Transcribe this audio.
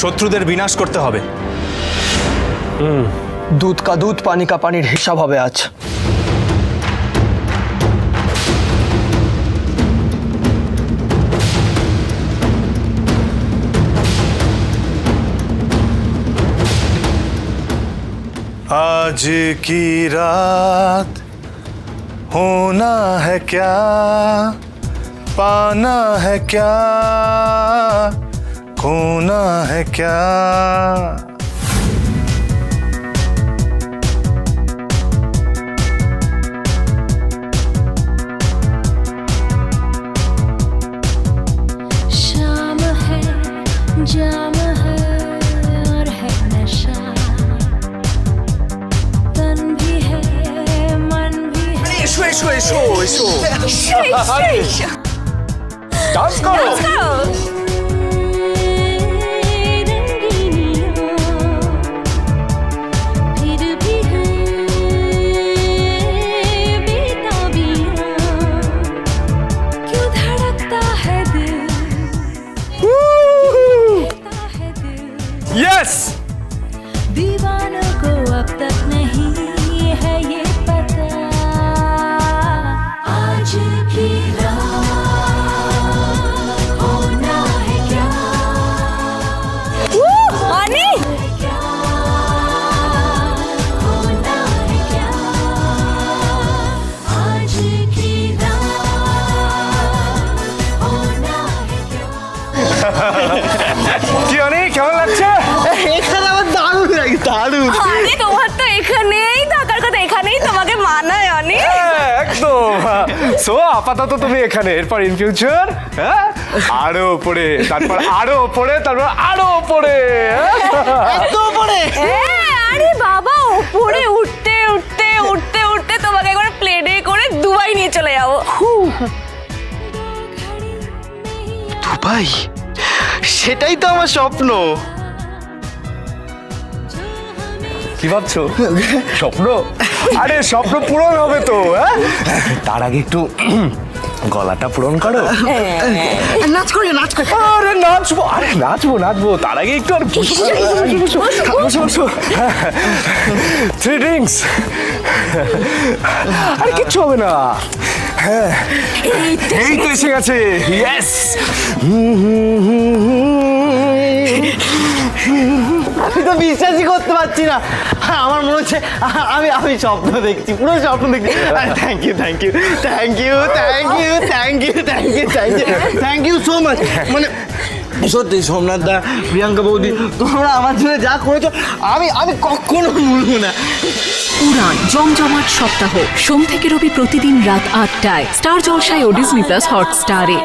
শত্রুদের বিনাশ করতে হবে দুধ কা দুধ পানি কা পানির হিসাব হবে আজ आज की रात होना है क्या पाना है क्या खोना है क्या? जाम है और है नशा। तन भी है मन भी কি অনেক কেমন লাগছে? এখানে আমার দারুণ লাগে দারুণ। আরে তোমার তো এখানেই থাকার কথা এখানেই তোমাকে মানায় অনি। হ্যাঁ, একদম। সো আপাতত তুমি এখানে এরপর ইন ফিউচার হ্যাঁ আরও উপরে তারপর আরও উপরে তারপর আরও উপরে হ্যাঁ? এত পরে হ্যাঁ আরে বাবা ওপরে উঠতে উঠতে উঠতে উঠতে তোমাকে একবার প্লেনে করে দুবাই নিয়ে চলে যাব। ভাই সেটাই তো আমার স্বপ্ন। কি ভাবছ? স্বপ্ন? আরে স্বপ্ন পূরণ হবে তো হ্যাঁ? তার আগে একটু গলাটা পূরণ করো। নাচ করি নাচ করি। আরে নাচবো আরে নাচবো নাচবো। তার আগে একটু আর বসো বসো বসো বসো থ্রি ড্রিঙ্কস আরে কিচ্ছু হবে না। হ্যাঁ। এই তো এসে গেছে। ইয়েস আমি তো বিশ্বাসই করতে পারছি না। আমার মনে হচ্ছে আমি আমি স্বপ্ন দেখছি পুরো স্বপ্ন দেখছি। Thank you thank you thank you thank you thank you thank you thank you thank you so much মানে সত্যি সোমনাথ দা, প্রিয়াঙ্কা বৌদি, তোমরা আমার জন্য যা করেছ, আমি আমি কখনো ভুলবো না। উড়ান, জমজমাট সপ্তাহ, সোম থেকে রবি প্রতিদিন রাত আটটায়, স্টার জলসায় ও ডিজনি প্লাস হটস্টারে।